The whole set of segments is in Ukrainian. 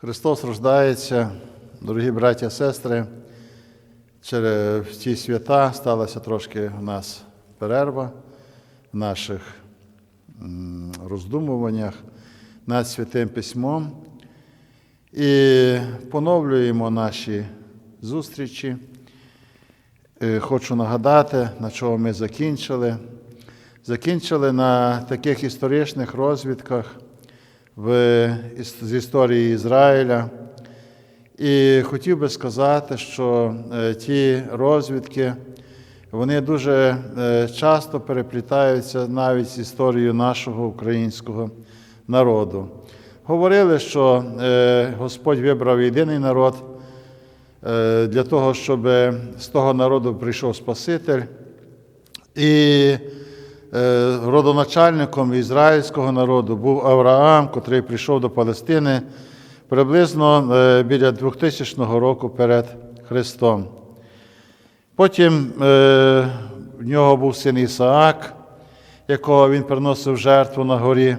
Христос рождається, дорогі браття і сестри. Через ці свята сталася трошки в нас перерва в наших роздумуваннях над Святим Письмом. І поновлюємо наші зустрічі. Е, Хочу нагадати, на чого ми закінчили. Закінчили на таких історичних розвідках в, з історії Ізраїля. І хотів би сказати, що е, ті розвідки вони дуже е, часто переплітаються навіть з історією нашого українського народу. Говорили, що е, Господь вибрав єдиний народ для того, щоб з того народу прийшов Спаситель. І родоначальником ізраїльського народу був Авраам, котрий прийшов до Палестини приблизно е, біля 2000 року перед Христом. Потім е, в нього був син Ісаак, якого він приносив жертву на горі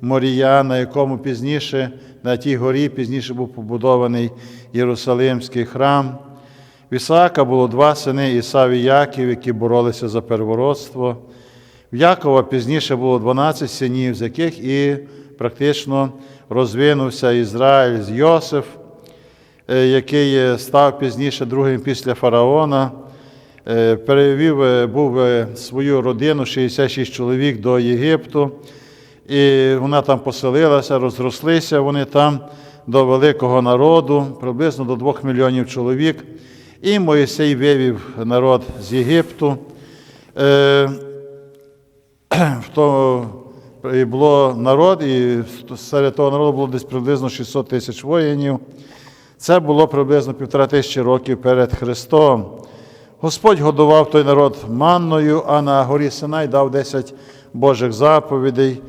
Морія, на якому пізніше, на тій горі пізніше був побудований Єрусалимський храм. В Ісаака було два сини Ісав і Яків, які боролися за первородство. В Якова пізніше було 12 синів, з яких і практично розвинувся Ізраїль з Йосиф, е, який став пізніше другим після фараона. Е, Перевів е, був свою родину 66 чоловік до Єгипту, і вона там поселилася, розрослися вони там до великого народу, приблизно до 2 мільйонів чоловік. І Моїсей вивів народ з Єгипту. В то і було народ, і серед того народу було десь приблизно 600 тисяч воїнів. Це було приблизно півтора тисячі років перед Христом. Господь годував той народ манною, а на горі Синай дав 10 Божих заповідей.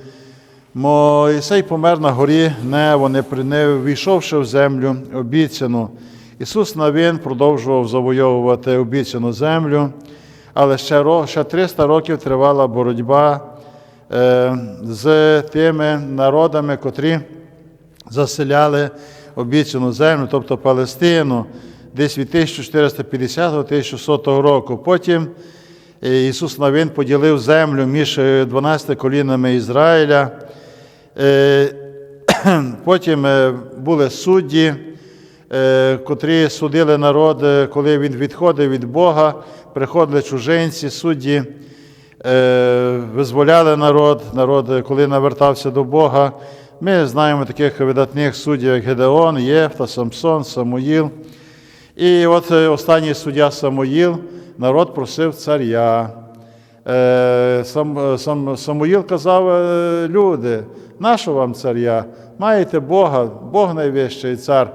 Моїсей помер на горі Нево, не, при- не війшовши в землю обіцяну. Ісус Навин продовжував завойовувати обіцяну землю, але ще, ще 300 років тривала боротьба е, з тими народами, котрі заселяли обіцяну землю, тобто Палестину, десь від 1450 до 1100 року. Потім е, Ісус Навин поділив землю між е, 12 колінами Ізраїля. Е, Потім е, були судді, е, котрі судили народ, е, коли він відходив від Бога, приходили чужинці, судді е, визволяли народ, народ, е, коли навертався до Бога. Ми знаємо таких видатних суддів, як Гедеон, Єфта, Самсон, Самуїл. І от е, останній суддя Самуїл, народ просив царя. Е, Сам, сам, Самуїл казав, люди, нащо вам царя? Маєте Бога, Бог найвищий цар.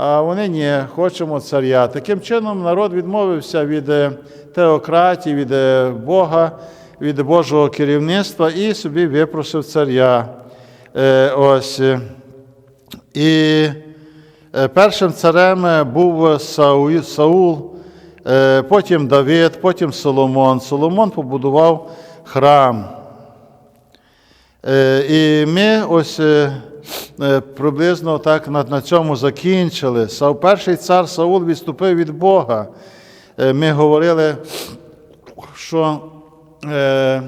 А вони ні, хочемо царя. Таким чином народ відмовився від е, теократії, від е, Бога, від Божого керівництва і собі випросив царя. Е, Ось. І першим царем був Саул, потім Давид, потім Соломон. Соломон побудував храм. І ми ось приблизно так на, на цьому закінчили. Са- Перший цар Саул відступив від Бога. Е, Ми говорили, що е,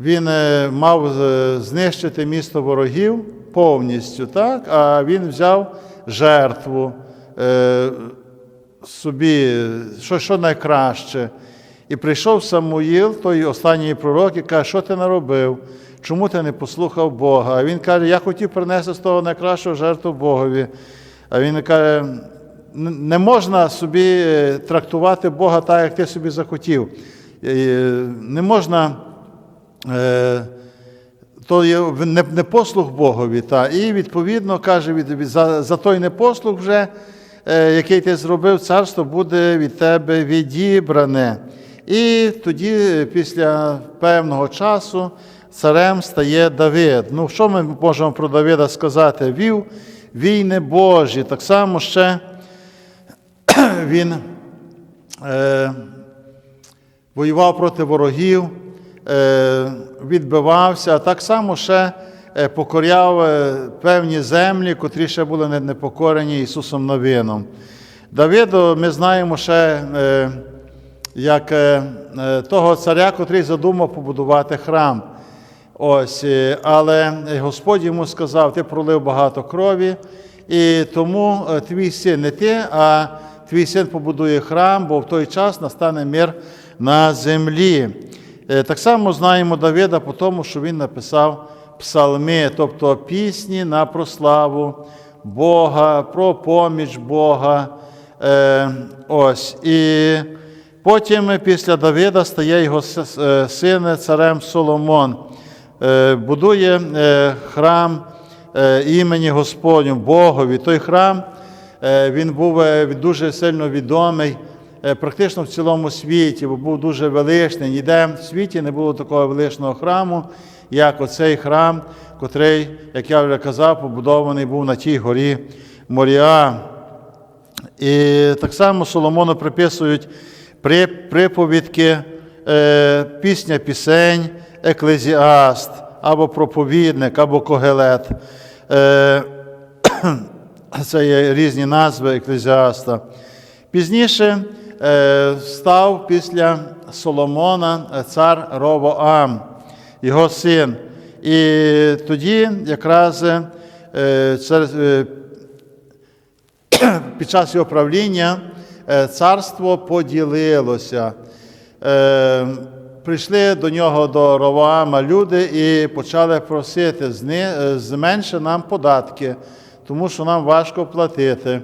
він е, мав е, знищити місто ворогів повністю, так? а він взяв жертву е, собі, що, що найкраще. І прийшов Самуїл, той останній пророк, і каже, що ти наробив? Чому ти не послухав Бога? А він каже, я хотів принести з того найкращого жертву Богові. А він каже, не можна собі е, трактувати Бога так, як ти собі захотів. Е, Не можна е, то є не- непослух Богові. Та. І відповідно каже, від, за, за той непослух, вже, який ти зробив, царство буде від тебе відібране. І тоді, після певного часу, царем стає Давид. Ну, що ми можемо про Давида сказати? Вів війни Божі. Так само ще він е, воював проти ворогів, е, відбивався, а так само ще е, покоряв е, певні землі, котрі ще були не- не Ісусом Новином. Давиду ми знаємо ще е, як е, е, того царя, котрий задумав побудувати храм. Ось, е, але Господь йому сказав: ти пролив багато крові, і тому е, твій син не ти, а твій син побудує храм, бо в той час настане мир на землі. Е, Так само знаємо Давида по тому, що він написав псалми, тобто пісні на прославу Бога, про поміч Бога. Ось. І потім після Давида стає його син царем Соломон. Е, Будує е, храм е, імені Господню, Богові. Той храм він був дуже сильно відомий практично в цілому світі, бо був дуже величний. Ніде в світі не було такого величного храму, як оцей храм, котрий, як я вже казав, побудований був на тій горі Моріа. І так само Соломону приписують приповідки, пісня пісень, еклезіаст, або проповідник, або когелет. Е, це є різні назви еклезіаста. Пізніше е, став після Соломона цар Ровоам, його син. І тоді якраз е, під час його правління царство поділилося. Прийшли до нього до Ровоама люди і почали просити «Зни- е, зменши нам податки, тому що нам важко платити.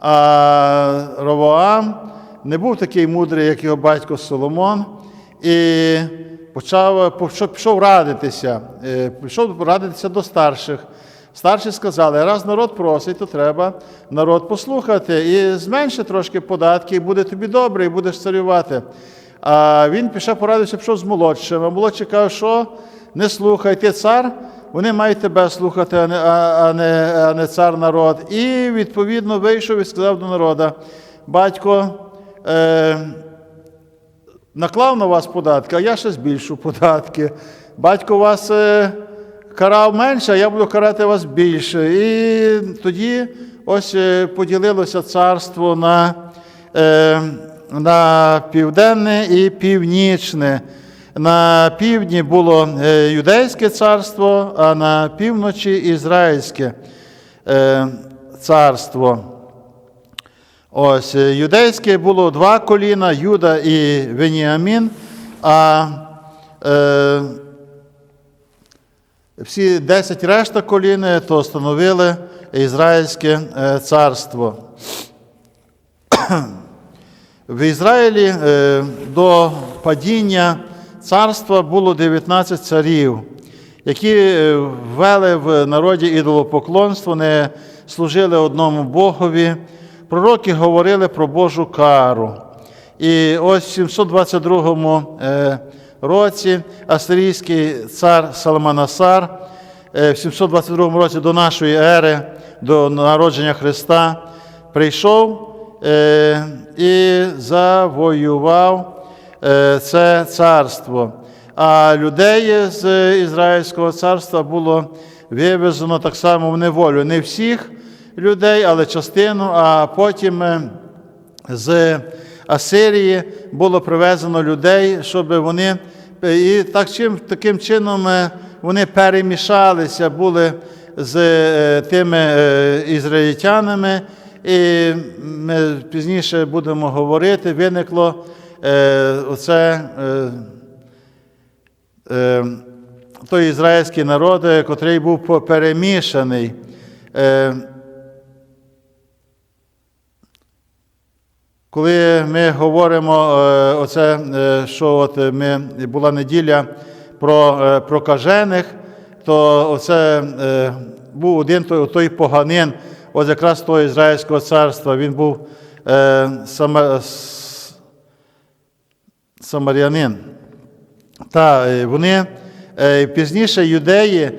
А Ровоам не був такий мудрий, як його батько Соломон, і почав, пішов- пішов радитися. Е, Пішов радитися до старших. Старші сказали, раз народ просить, то треба народ послухати і зменши трошки податки, і буде тобі добре, і будеш царювати. А він пішов порадився, пішов з молодшим. А молодший каже, що не слухай, ти цар, вони мають тебе слухати, а не, а не, а не цар народ. І відповідно вийшов і сказав до народу, батько. Е, наклав на вас податки, а я ще збільшу податки. Батько вас е, карав менше, а я буду карати вас більше. І тоді ось е, поділилося царство на, е, на південне і північне. На півдні було е, юдейське царство, а на півночі ізраїльське е, царство. Ось е, юдейське було два коліна, Юда і Веніамін, а е, всі десять решта колін то становили Ізраїльське царство. В Ізраїлі е, до падіння царства було 19 царів, які е, ввели в народі ідолопоклонство, не служили одному Богові. Пророки говорили про Божу кару. І ось в 722 е, році асирійський цар Салманасар в 722 році до нашої ери, до народження Христа, прийшов і завоював е, це царство. А людей з Ізраїльського царства було вивезено так само в неволю. Не всіх людей, але частину, а потім е, з Асирії було привезено людей, щоб вони і так, чим, таким чином е, вони перемішалися були з е, тими е, ізраїльтянами, і ми пізніше будемо говорити, виникло е, оце. Е, е, той ізраїльський народ, е, котрий був перемішаний. Е, Коли ми говоримо, е, оце, е, що от ми, була неділя про е, прокажених, то оце е, був один той, той поганин, от якраз того Ізраїльського царства, він був е, сама, самарянин. Та е, вони е, пізніше юдеї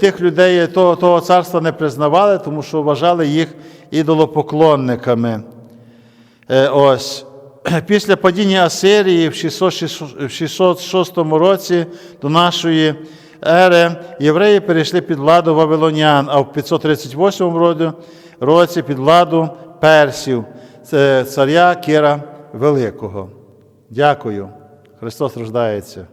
тих людей того, того царства не признавали, тому що вважали їх ідолопоклонниками. Е, Ось. Після падіння Асирії в 606 році до нашої ери євреї перейшли під владу вавилонян, а в 538 році- під владу персів, царя Кира Великого. Дякую. Христос рождається.